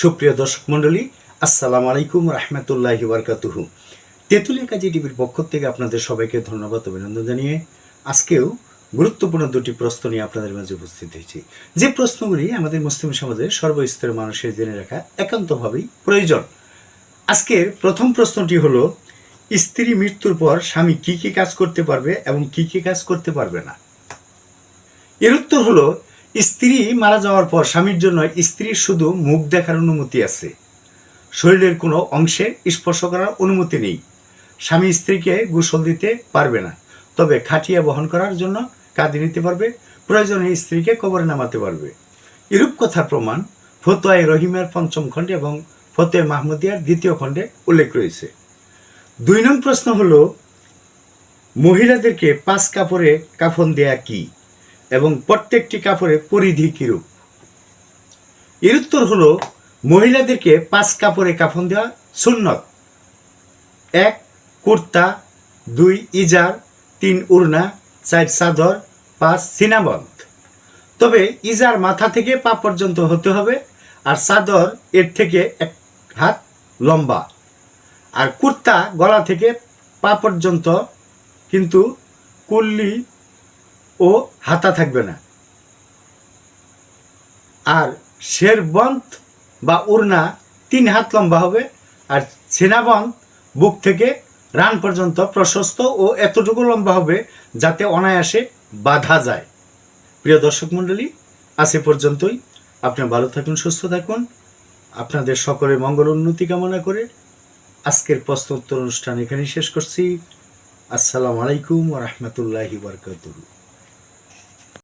সুপ্রিয় দর্শক মণ্ডলী, আসসালামু আলাইকুম রহমতুল্লাহ বারকাতুহু। তেঁতুলিয়া কাজী টিভির পক্ষ থেকে আপনাদের সবাইকে ধন্যবাদ, অভিনন্দন জানিয়ে আজকেও গুরুত্বপূর্ণ দুটি প্রশ্ন নিয়ে আপনাদের মাঝে উপস্থিত হয়েছি। যে প্রশ্নগুলি আমাদের মুসলিম সমাজের সর্বস্তরের মানুষের জেনে রাখা একান্তভাবেই প্রয়োজন। আজকের প্রথম প্রশ্নটি হলো, স্ত্রী মৃত্যুর পর স্বামী কি কি কাজ করতে পারবে এবং কি কি কাজ করতে পারবে না? এর উত্তর হলো স্ত্রী মারা যাওয়ার পর স্বামীর জন্য স্ত্রীর শুধু মুখ দেখার অনুমতি আছে। শরীরের কোনো অংশে স্পর্শ করার অনুমতি নেই। স্বামী স্ত্রীকে গোসল দিতে পারবে না, তবে খাটিয়া বহন করার জন্য কাঁদে নিতে পারবে, প্রয়োজনে স্ত্রীকে কবরে নামাতে পারবে। এরূপ কথার প্রমাণ ফতোয়ায় রহিমের পঞ্চম খণ্ডে এবং ফতোয় মাহমুদিয়ার দ্বিতীয় খণ্ডে উল্লেখ রয়েছে। দুই নং প্রশ্ন হল, মহিলাদেরকে পাঁচ কাপড়ে কাফন দেয়া কি? এবং প্রত্যেকটি কাপড়ের পরিধি কিরূপ? এর উত্তর হলো, মহিলাদেরকে পাঁচ কাপড়ে কাফন দেওয়া সুন্নত। এক, কুর্তা, দুই, ইজার, তিন, উড়না, চার, চাদর, পাঁচ সিনাবন্ধ তবে ইজার মাথা থেকে পা পর্যন্ত হতে হবে আর চাদর এর থেকে এক হাত লম্বা। আর কুর্তা গলা থেকে পা পর্যন্ত, কিন্তু কুল্লি ও হাতা থাকবে না। আর শেরবন্ত বা উড়না তিন হাত লম্বা হবে আর সেনাবন্ত বুক থেকে রান পর্যন্ত প্রশস্ত ও এতটুকু লম্বা হবে যাতে অনায়াসে বাধা যায়। প্রিয় দর্শক মণ্ডলী, আজ এ পর্যন্তই। আপনি ভালো থাকুন, সুস্থ থাকুন। আপনাদের সকলের মঙ্গল উন্নতি কামনা করে আজকের প্রশ্নোত্তর অনুষ্ঠান এখানেই শেষ করছি। আসসালামু আলাইকুম রহমতুল্লাহি বরকাতুহু।